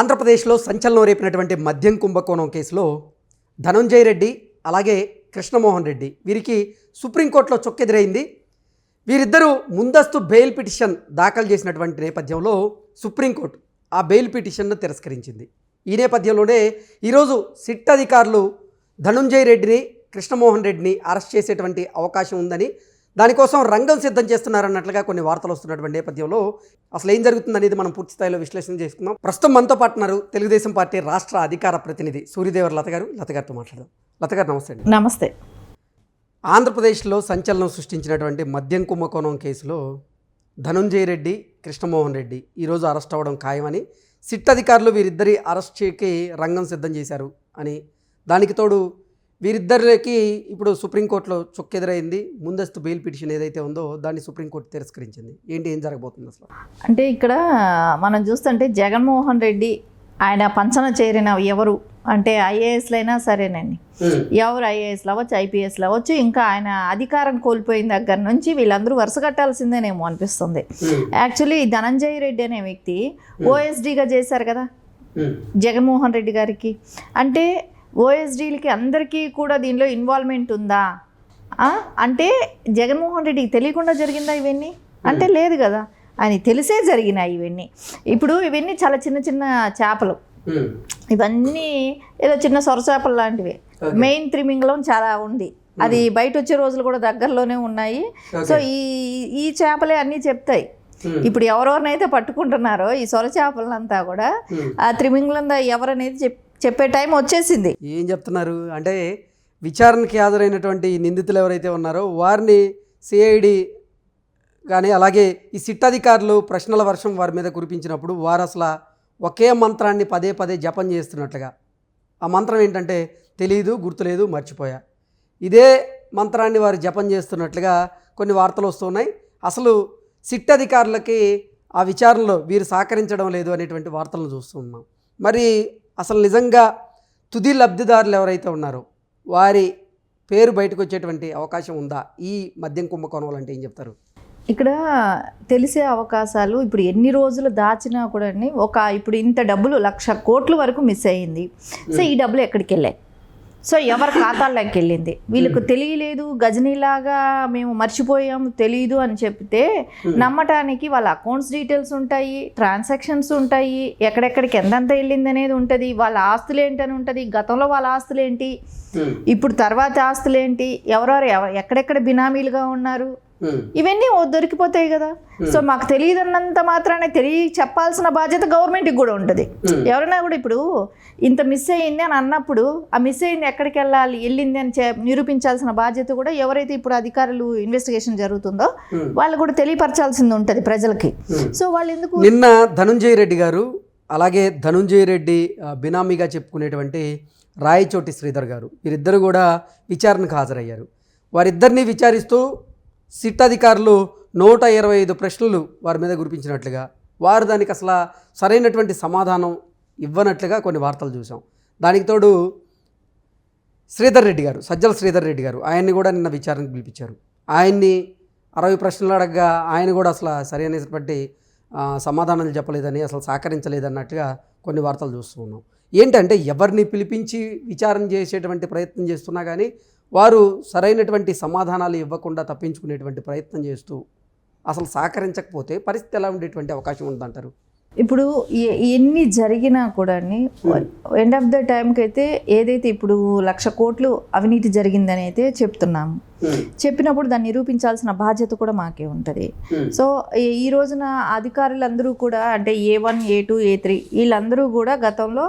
ఆంధ్రప్రదేశ్లో సంచలనం రేపినటువంటి మద్యం కుంభకోణం కేసులో ధనంజయ్ రెడ్డి అలాగే కృష్ణమోహన్ రెడ్డి వీరికి సుప్రీంకోర్టులో చొక్కెదురైంది. వీరిద్దరూ ముందస్తు బెయిల్ పిటిషన్ దాఖలు చేసినటువంటి నేపథ్యంలో సుప్రీంకోర్టు ఆ బెయిల్ పిటిషన్ను తిరస్కరించింది. ఈ నేపథ్యంలోనే ఈరోజు సిట్ అధికారులు ధనుంజయ్ రెడ్డిని కృష్ణమోహన్ రెడ్డిని అరెస్ట్ చేసేటువంటి అవకాశం ఉందని దానికోసం రంగం సిద్ధం చేస్తున్నారన్నట్లుగా కొన్ని వార్తలు వస్తున్నటువంటి నేపథ్యంలో అసలు ఏం జరుగుతుందనేది మనం పూర్తి స్థాయిలో విశ్లేషణ చేసుకుందాం. ప్రస్తుతం మనతో పాటు ఉన్నారు తెలుగుదేశం పార్టీ రాష్ట్ర అధికార ప్రతినిధి సూర్యదేవర్ లత గారు. లత గారితో మాట్లాడదాం. లత గారు నమస్తే అండి. నమస్తే. ఆంధ్రప్రదేశ్లో సంచలనం సృష్టించినటువంటి మద్యం కుంభకోణం కేసులో ధనుంజయ రెడ్డి కృష్ణమోహన్ రెడ్డి ఈరోజు అరెస్ట్ అవ్వడం ఖాయమని సిట్ అధికారులు వీరిద్దరి అరెస్ట్కి రంగం సిద్ధం చేశారు అని దానికి తోడు వీరిద్దరికి ఇప్పుడు సుప్రీంకోర్టులో చొక్కెదురైంది ముందస్తు బెయిల్ పిటిషన్ ఏదైతే ఉందో దాన్ని సుప్రీంకోర్టు తిరస్కరించింది. ఏంటి ఏం జరగబోతుంది అసలు? అంటే ఇక్కడ మనం చూస్తుంటే జగన్మోహన్ రెడ్డి ఆయన పంచన చేరిన ఎవరు? అంటే ఐఏఎస్లు అయినా సరేనండి. ఎవరు ఐఏఎస్లు అవ్వచ్చు ఐపీఎస్లు అవ్వచ్చు ఇంకా ఆయన అధికారం కోల్పోయిన దగ్గర నుంచి వీళ్ళందరూ వరుస కట్టాల్సిందేనేమో అనిపిస్తుంది. యాక్చువల్లీ ధనంజయ రెడ్డి అనే వ్యక్తి ఓఎస్డీగా చేశారు కదా? జగన్మోహన్ రెడ్డి గారికి. అంటే ఓఎస్డీలకి అందరికీ కూడా దీనిలో ఇన్వాల్వ్మెంట్ ఉందా? అంటే జగన్మోహన్ రెడ్డికి తెలియకుండా జరిగిందా ఇవన్నీ? అంటే లేదు. కదా. ఆయన తెలిసే జరిగినాయి ఇవన్నీ. ఇప్పుడు ఇవన్నీ చాలా చిన్న చిన్న చేపలు. ఇవన్నీ ఏదో చిన్న సొరచేపలు లాంటివి. మెయిన్ త్రిమింగలం చాలా ఉంది. అది బయట వచ్చే రోజులు కూడా దగ్గరలోనే ఉన్నాయి. సో ఈ ఈ చేపలే అన్నీ చెప్తాయి. ఇప్పుడు ఎవరెవరినైతే పట్టుకుంటున్నారో ఈ సొర చేపలంతా కూడా ఆ త్రిమింగలం ఎవరనేది చెప్ చెప్పే టైం వచ్చేసింది. ఏం చెప్తున్నారు? అంటే విచారణకి హాజరైనటువంటి నిందితులు ఎవరైతే ఉన్నారో వారిని సిఐడి కానీ అలాగే ఈ సిట్ అధికారులు ప్రశ్నల వర్షం వారి మీద కురిపించినప్పుడు వారు అసలు ఒకే మంత్రాన్ని పదే పదే జపం చేస్తున్నట్లుగా. ఆ మంత్రం ఏంటంటే తెలియదు గుర్తులేదు మర్చిపోయా. ఇదే మంత్రాన్ని వారు జపం చేస్తున్నట్లుగా కొన్ని వార్తలు వస్తున్నాయి అసలు సిట్ అధికారులకి ఆ విచారణలో వీరు సహకరించడం లేదు అనేటువంటి వార్తలను చూస్తున్నాం మరి అసలు నిజంగా తుది లబ్ధిదారులు ఎవరైతే ఉన్నారో వారి పేరు బయటకు వచ్చేటువంటి అవకాశం ఉందా? ఈ మద్యం కుంభకోణం అంటే ఏం చెప్తారు? ఇక్కడ తెలిసే అవకాశాలు ఇప్పుడు ఎన్ని రోజులు దాచినా కూడా ఒక ఇప్పుడు ఇంత డబ్బులు లక్ష కోట్ల వరకు మిస్ అయ్యింది. సో ఈ డబ్బులు ఎక్కడికి వెళ్ళాయి? సో ఎవరి ఖాతాల్లోకి వెళ్ళింది? వీళ్ళకు తెలియలేదు గజనీలాగా మేము మర్చిపోయాము తెలియదు అని చెప్తే నమ్మటానికి వాళ్ళ అకౌంట్స్ డీటెయిల్స్ ఉంటాయి ట్రాన్సాక్షన్స్ ఉంటాయి ఎక్కడెక్కడికి ఎంతెంత వెళ్ళింది అనేది ఉంటుంది వాళ్ళ ఆస్తులు ఏంటని ఉంటుంది గతంలో వాళ్ళ ఆస్తులు ఏంటి? ఇప్పుడు తర్వాత ఆస్తులు ఏంటి? ఎవరెవరు ఎవ- ఎక్కడెక్కడ బినామీలుగా ఉన్నారు? ఇవన్నీ ఓ దొరికిపోతాయి కదా. సో మాకు తెలియదన్నంత మాత్రానే తెలియ చెప్పాల్సిన బాధ్యత గవర్నమెంట్కి కూడా ఉంటుంది. ఎవరైనా కూడా ఇప్పుడు ఇంత మిస్ అయ్యింది అని అన్నప్పుడు ఆ మిస్ అయింది ఎక్కడికి వెళ్ళాలి వెళ్ళింది అని నిరూపించాల్సిన బాధ్యత కూడా ఎవరైతే ఇప్పుడు అధికారులు ఇన్వెస్టిగేషన్ జరుగుతుందో వాళ్ళు కూడా తెలియపరచాల్సింది ఉంటుంది ప్రజలకి. సో వాళ్ళు ఎందుకు నిన్న ధనుంజయ రెడ్డి గారు అలాగే ధనుంజయ రెడ్డి బినామీగా చెప్పుకునేటువంటి రాయచోటి శ్రీధర్ గారు వీరిద్దరు కూడా విచారణకు హాజరయ్యారు. వారిద్దరిని విచారిస్తూ సిట్ అధికారులు నూట ఇరవై ఐదు ప్రశ్నలు వారి మీద గురిపించినట్లుగా వారు దానికి అసలు సరైనటువంటి సమాధానం ఇవ్వనట్లుగా కొన్ని వార్తలు చూసాం దానికి తోడు శ్రీధర్ రెడ్డి గారు సజ్జల శ్రీధర్ రెడ్డి గారు ఆయన్ని కూడా నిన్న విచారణకు పిలిపించారు. ఆయన్ని అరవై ప్రశ్నలు అడగగా ఆయన కూడా అసలు సరైనటువంటి సమాధానాలు చెప్పలేదని అసలు సహకరించలేదన్నట్టుగా కొన్ని వార్తలు చూస్తున్నాం ఏంటంటే ఎవరిని పిలిపించి విచారణ చేసేటువంటి ప్రయత్నం చేస్తున్నా కానీ వారు సరైనటువంటి సమాధానాలు ఇవ్వకుండా తప్పించుకునేటువంటి ప్రయత్నం చేస్తూ అసలు సహకరించకపోతే పరిస్థితి ఎలా ఉండేటువంటి అవకాశం ఉందంటారు? ఇప్పుడు ఎన్ని జరిగినా కూడా ఎండ్ ఆఫ్ ద టైంకి అయితే ఏదైతే ఇప్పుడు లక్ష కోట్లు అవినీతి జరిగిందని అయితే చెప్తున్నాము. చెప్పినప్పుడు దాన్ని నిరూపించాల్సిన బాధ్యత కూడా మాకే ఉంటుంది. సో ఈ- రోజున అధికారులందరూ కూడా అంటే A one A two A three వీళ్ళందరూ కూడా గతంలో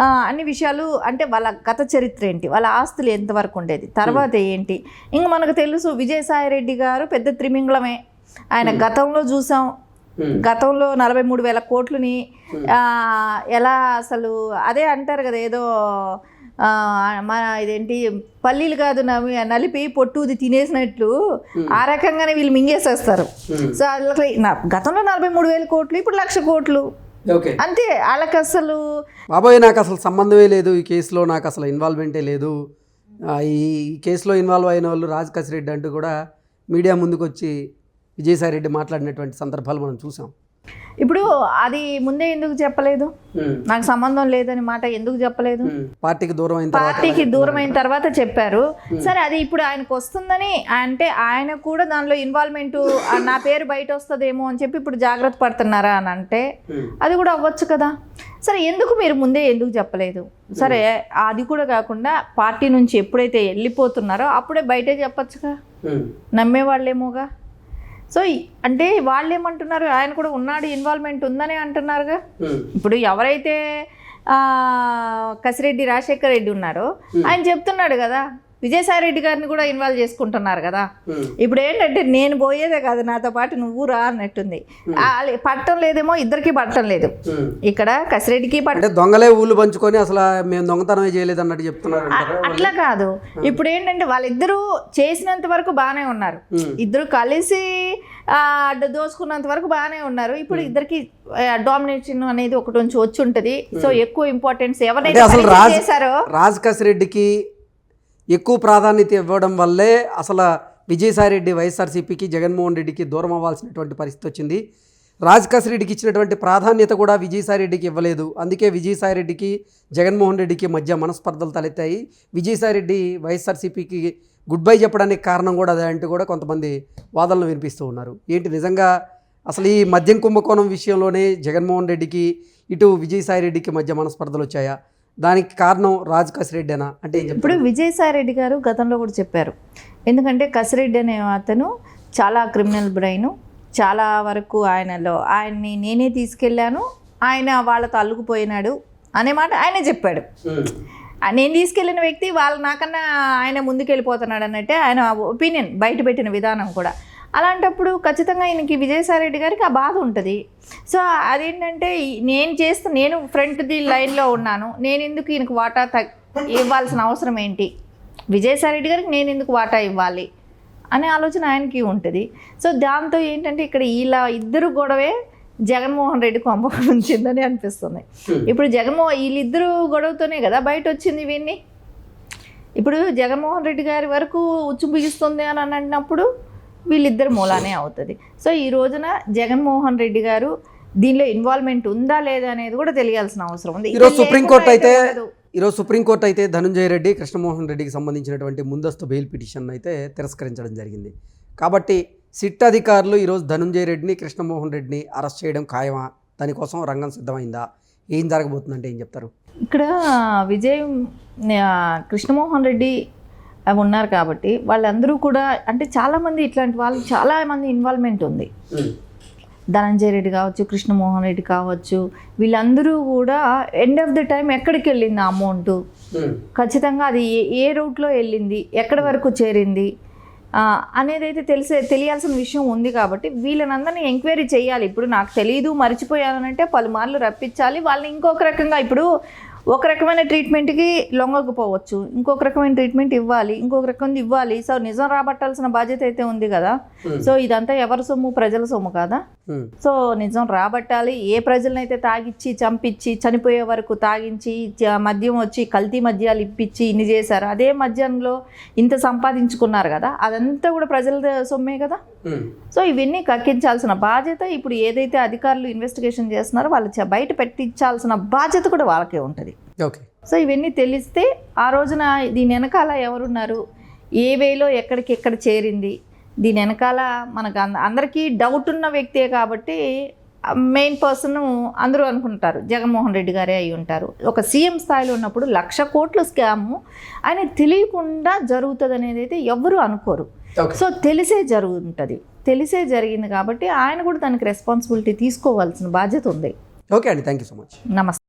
అన్ని విషయాలు అంటే వాళ్ళ గత చరిత్ర ఏంటి? వాళ్ళ ఆస్తులు ఎంతవరకు ఉండేది? తర్వాత ఏంటి? ఇంక మనకు తెలుసు విజయసాయి రెడ్డి గారు పెద్ద త్రిమింగళమే. ఆయన గతంలో చూసాం. గతంలో నలభై మూడు వేల కోట్లని ఎలా అసలు అదే అంటారు కదా ఏదో మన ఇదేంటి పల్లీలు కాదు నలిపి పొట్టుది తినేసినట్లు ఆ రకంగానే వీళ్ళు మింగేసేస్తారు. సో నా- గతంలో నలభై మూడు వేల కోట్లు ఇప్పుడు లక్ష కోట్లు. అంతే వాళ్ళకి అసలు బాబాయ్ నాకు అసలు సంబంధమే లేదు ఈ కేసులో నాకు అసలు ఇన్వాల్వ్మెంటే లేదు. ఈ కేసులో ఇన్వాల్వ్ అయిన వాళ్ళు రాజ్ కసిరెడ్డి అంటూ కూడా మీడియా ముందుకు వచ్చి విజయసాయి రెడ్డి మాట్లాడినటువంటి సందర్భాలు మనం చూసాం. ఇప్పుడు అది ముందే ఎందుకు చెప్పలేదు? నాకు సంబంధం లేదని మాట ఎందుకు చెప్పలేదు? పార్టీకి దూరం అయిన తర్వాత పార్టీకి దూరం అయిన తర్వాత చెప్పారు. సరే అది ఇప్పుడు ఆయనకు వస్తుందని అంటే ఆయన కూడా దానిలో ఇన్వాల్వ్మెంట్ నా పేరు బయట వస్తుందేమో అని చెప్పి ఇప్పుడు జాగ్రత్త పడుతున్నారా అని అంటే. అది కూడా అవ్వచ్చు కదా. సరే ఎందుకు మీరు ముందే ఎందుకు చెప్పలేదు? సరే అది కూడా కాకుండా పార్టీ నుంచి ఎప్పుడైతే వెళ్ళిపోతున్నారో అప్పుడే బయటే చెప్పొచ్చుగా? ఉమ్. సో అంటే వాళ్ళు ఏమంటున్నారు ఆయన కూడా ఉన్నాడు ఇన్వాల్వ్మెంట్ ఉందని అంటున్నారుగా. ఇప్పుడు ఎవరైతే కసిరెడ్డి రాజశేఖర్ రెడ్డి ఉన్నారో ఆయన చెప్తున్నాడు కదా విజయసాయి రెడ్డి గారిని కూడా ఇన్వాల్వ్ చేసుకుంటున్నారు కదా. ఉమ్. ఇప్పుడు ఏంటంటే నేను పోయేదే కాదు నాతో పాటు నువ్వు రా అన్నట్టుంది. ఆ, పట్టం లేదేమో ఇద్దరికి పట్టం లేదు. ఉమ్. ఇక్కడ కసిరెడ్డికి పట్ట దొంగలే ఊళ్ళు పంచుకొని అసలు మేము దొంగతనమే చేయలేదు అన్నట్టు చెప్తున్నారు? అట్లా కాదు. ఇప్పుడు ఏంటంటే వాళ్ళిద్దరూ చేసినంత వరకు బాగానే ఉన్నారు. ఇద్దరు కలిసి అడ్డ దోసుకున్నంత వరకు బాగానే ఉన్నారు. ఇప్పుడు ఇద్దరికి డామినేషన్ అనేది ఒకటి నుంచి వచ్చి ఉంటది. సో ఎక్కువ ఇంపార్టెన్స్ ఎవరైతే చేశారో రాజ్ కసిరెడ్డికి ఎక్కువ ప్రాధాన్యత ఇవ్వడం వల్లే అసలు విజయసాయిరెడ్డి వైఎస్ఆర్సీపీకి జగన్మోహన్ రెడ్డికి దూరం అవ్వాల్సినటువంటి పరిస్థితి వచ్చింది. రెడ్డికి ఇచ్చినటువంటి ప్రాధాన్యత కూడా విజయసాయిరెడ్డికి ఇవ్వలేదు. అందుకే విజయసాయిరెడ్డికి జగన్మోహన్ రెడ్డికి మధ్య మనస్పర్ధలు తలెత్తాయి. విజయసాయిరెడ్డి వైఎస్ఆర్సీపీకి గుడ్ బై చెప్పడానికి కారణం కూడా అదే అంటూ కూడా కొంతమంది వాదనలు వినిపిస్తూ ఉన్నారు. ఏంటి నిజంగా అసలు ఈ మద్యం కుంభకోణం విషయంలోనే జగన్మోహన్ రెడ్డికి ఇటు విజయసాయిరెడ్డికి మధ్య మనస్పర్ధలు వచ్చాయా? దానికి కారణం రాజ్ కసిరెడ్డేనా? అంటే ఇప్పుడు విజయసాయి రెడ్డి గారు గతంలో కూడా చెప్పారు. ఎందుకంటే కసిరెడ్డి అనే అతను చాలా క్రిమినల్ బ్రెయిన్ చాలా వరకు ఆయనలో ఆయన్ని నేనే తీసుకెళ్ళాను ఆయన వాళ్ళతో అల్లుకుపోయినాడు అనే మాట ఆయనే చెప్పాడు. నేను తీసుకెళ్ళిన వ్యక్తి వాళ్ళ నాకన్నా ఆయన ముందుకెళ్ళిపోతున్నాడు అన్నట్టే ఆయన ఒపీనియన్ బయట పెట్టిన విధానం కూడా. అలాంటప్పుడు ఖచ్చితంగా ఈయనకి విజయసాయిరెడ్డి గారికి ఆ బాధ ఉంటుంది. సో అదేంటంటే నేను చేస్తూ నేను ఫ్రంట్ ది లైన్లో ఉన్నాను. నేను ఎందుకు ఈయనకు వాటా ఇవ్వాల్సిన అవసరం ఏంటి? విజయసాయిరెడ్డి గారికి నేను ఎందుకు వాటా ఇవ్వాలి? అనే ఆలోచన ఆయనకి ఉంటుంది. సో దాంతో ఏంటంటే ఇక్కడ ఇలా ఇద్దరు గొడవే జగన్మోహన్ రెడ్డి కొంప ఉంచిందని అనిపిస్తుంది. ఇప్పుడు జగన్మోహన్ వీళ్ళిద్దరూ గొడవతోనే కదా బయట వచ్చింది వీన్ని ఇప్పుడు జగన్మోహన్ రెడ్డి గారి వరకు ఉచ్చు బిగిస్తుంది అని అని అన్నప్పుడు వీళ్ళిద్దరు మూలానే అవుతుంది. సో ఈ రోజున జగన్మోహన్ రెడ్డి గారు దీనిలో ఇన్వాల్వ్మెంట్ ఉందా లేదా అనేది కూడా తెలియాల్సిన అవసరం ఉంది. ఈరోజు సుప్రీంకోర్టు అయితే. ఈరోజు సుప్రీంకోర్టు అయితే ధనంజయ రెడ్డి కృష్ణమోహన్ రెడ్డికి సంబంధించినటువంటి ముందస్తు బెయిల్ పిటిషన్ అయితే తిరస్కరించడం జరిగింది. కాబట్టి సిట్ అధికారులు ఈరోజు ధనంజయ రెడ్డిని కృష్ణమోహన్ రెడ్డిని అరెస్ట్ చేయడం ఖాయమా? దానికోసం రంగం సిద్ధమైందా? ఏం జరగబోతుందంటే ఏం చెప్తారు? ఇక్కడ విజయ్ కృష్ణమోహన్ రెడ్డి అవి ఉన్నారు కాబట్టి వాళ్ళందరూ కూడా అంటే చాలామంది ఇట్లాంటి వాళ్ళు చాలా మంది ఇన్వాల్వ్మెంట్ ఉంది ధనంజయ రెడ్డి కావచ్చు కృష్ణమోహన్ రెడ్డి కావచ్చు వీళ్ళందరూ కూడా ఎండ్ ఆఫ్ ద టైం ఎక్కడికి వెళ్ళింది ఆ అమౌంట్ ఖచ్చితంగా అది ఏ ఏ రూట్లో వెళ్ళింది? ఎక్కడి వరకు చేరింది? అనేది అయితే తెలిసే తెలియాల్సిన విషయం ఉంది కాబట్టి వీళ్ళనందరినీ ఎంక్వైరీ చేయాలి. ఇప్పుడు నాకు తెలియదు మర్చిపోయానంటే పలుమార్లు రప్పించాలి. వాళ్ళని ఇంకొక రకంగా ఇప్పుడు ఒక రకమైన ట్రీట్మెంట్కి లొంగకపోవచ్చు. ఇంకొక రకమైన ట్రీట్మెంట్ ఇవ్వాలి. ఇంకొక రకం ఇవ్వాలి. సో నిజం రాబట్టాల్సిన బాధ్యత అయితే ఉంది కదా. సో ఇదంతా ఎవరి సొమ్ము? ప్రజల సొమ్ము కాదా? సో నిజం రాబట్టాలి. ఏ ప్రజలనైతే తాగిచ్చి చంపించి చనిపోయే వరకు తాగించి మద్యం వచ్చి కల్తీ మద్యాలు ఇప్పించి ఇన్ని చేశారు. అదే మద్యంలో ఇంత సంపాదించుకున్నారు కదా. అదంతా కూడా ప్రజల సొమ్మే కదా. సో ఇవన్నీ కక్కించాల్సిన బాధ్యత ఇప్పుడు ఏదైతే అధికారులు ఇన్వెస్టిగేషన్ చేస్తున్నారో వాళ్ళు బయట పెట్టించాల్సిన బాధ్యత కూడా వాళ్ళకే ఉంటుంది. ఓకే. సో ఇవన్నీ తెలిస్తే ఆ రోజున దీని వెనకాల ఎవరున్నారు? ఏ వేలో ఎక్కడికి ఎక్కడ చేరింది? దీని వెనకాల మనకు అంద- అందరికీ డౌట్ ఉన్న వ్యక్తే కాబట్టి మెయిన్ పర్సన్ అందరూ అనుకుంటారు. జగన్మోహన్ రెడ్డి గారే అయి ఉంటారు. ఒక సీఎం స్థాయిలో ఉన్నప్పుడు లక్ష కోట్ల స్కామ్ ఆయన తెలియకుండా జరుగుతుంది అనేది అయితే ఎవ్వరూ అనుకోరు. సో తెలిసే జరుగుతుంది తెలిసే జరిగింది కాబట్టి ఆయన కూడా దానికి రెస్పాన్సిబిలిటీ తీసుకోవాల్సిన బాధ్యత ఉంది. ఓకే అండి. Thank you so much. నమస్తే